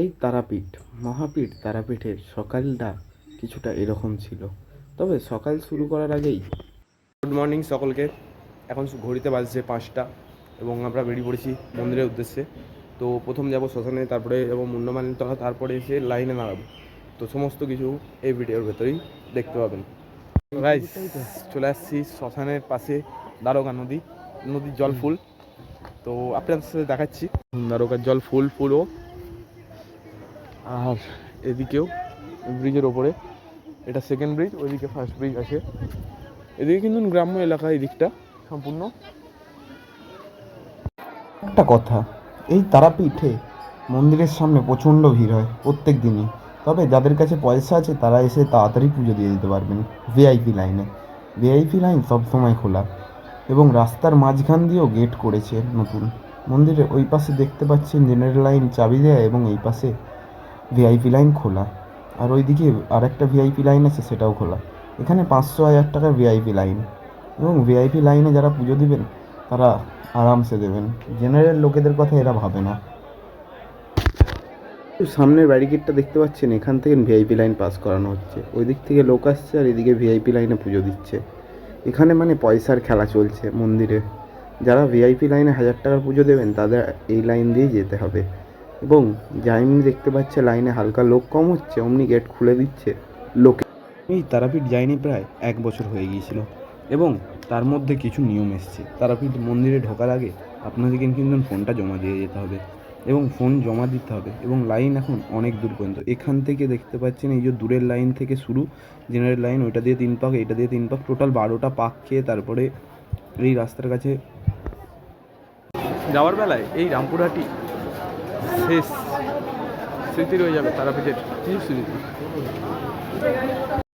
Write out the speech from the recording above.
এই তারাপীঠ, মহাপীঠ তারাপীঠের সকালটা কিছুটা এরকম ছিল। তবে সকাল শুরু করার আগেই গুড মর্নিং সকলকে। এখন ঘড়িতে বাজছে পাঁচটা এবং আমরা বেরিয়ে পড়েছি মন্দিরের উদ্দেশ্যে। তো প্রথম যাব শ্মশানে, তারপরে যাব মুন্ডমালিনী তলা, তারপরে এসে লাইনে দাঁড়াবো। তো সমস্ত কিছু এই ভিডিওর ভেতরেই দেখতে পাবেন। গাইস চলে আসছি শ্মশানের পাশে দ্বারকা নদী, নদীর জল ফুল। তো আপনাদের সাথে দেখাচ্ছি। দ্বারকার জল ফুল পুরো আর এদিকেও ব্রিজের ওপরে। এটা সেকেন্ড ব্রিজ ওইদিকে ফার্স্ট ব্রিজ আছে। এদিকে কিন্তু গ্রাম্য এলাকা এই দিকটা সম্পূর্ণ। একটা কথা, এই তারাপীঠে মন্দিরের সামনে প্রচণ্ড ভিড় হয় প্রত্যেক দিনই। তবে যাদের কাছে পয়সা আছে, তারা এসে তাড়াতাড়ি পুজো দিয়ে দিতে পারবেন ভিআইপি লাইনে ভিআইপি লাইন সবসময় খোলা এবং রাস্তার মাঝখান দিয়েও গেট করেছে নতুন। মন্দিরের ওই পাশে দেখতে পাচ্ছেন জেনারেল লাইন চাবি দেয়া এবং এই পাশে ভিআইপি লাইন খোলা। আর ওইদিকে আরেকটা ভিআইপি লাইন আছে, সেটাও খোলা। এখানে পাঁচশো হাজার টাকার ভিআইপি লাইন এবং ভিআইপি লাইনে যারা পুজো দেবেন, তারা আরামসে দেবেন। জেনারেল লোকেদের কথা এরা ভাবে না। সামনের ব্যারিকেডটা দেখতে পাচ্ছেন, এখান থেকে ভিআইপি লাইন পাস করানো হচ্ছে। ওই দিক থেকে লোক আসছে আর এদিকে ভিআইপি লাইনে পুজো দিচ্ছে। এখানে মানে পয়সার খেলা চলছে মন্দিরে। যারা ভিআইপি লাইনে হাজার টাকার পুজো দেবেন, তাদের এই লাইন দিয়েই যেতে হবে। এবং যেমনি দেখতে পাচ্ছে লাইনে হালকা লোক কম হচ্ছে, অমনি গেট খুলে দিচ্ছে লোকে। এই তারাপীঠ যায়নি প্রায় এক বছর হয়ে গিয়েছিল এবং তার মধ্যে কিছু নিয়ম এসছে। তারাপীঠ মন্দিরে ঢোকার আগে আপনাদেরকে কিন্তু ফোনটা জমা দিয়ে যেতে হবে এবং ফোন জমা দিতে হবে এবং লাইন এখন অনেক দূর পর্যন্ত। এখান থেকে দেখতে পাচ্ছেন এই যে দূরের লাইন থেকে শুরু জেনারেল লাইন, ওইটা দিয়ে তিন পাক এটা দিয়ে তিন পাক, টোটাল বারোটা পাক খেয়ে তারপরে এই রাস্তার কাছে যাওয়ার বেলায় এই রামপুরহাটি শেষ স্মৃতি রয়ে যাবে তারাপীঠের কি স্মৃতি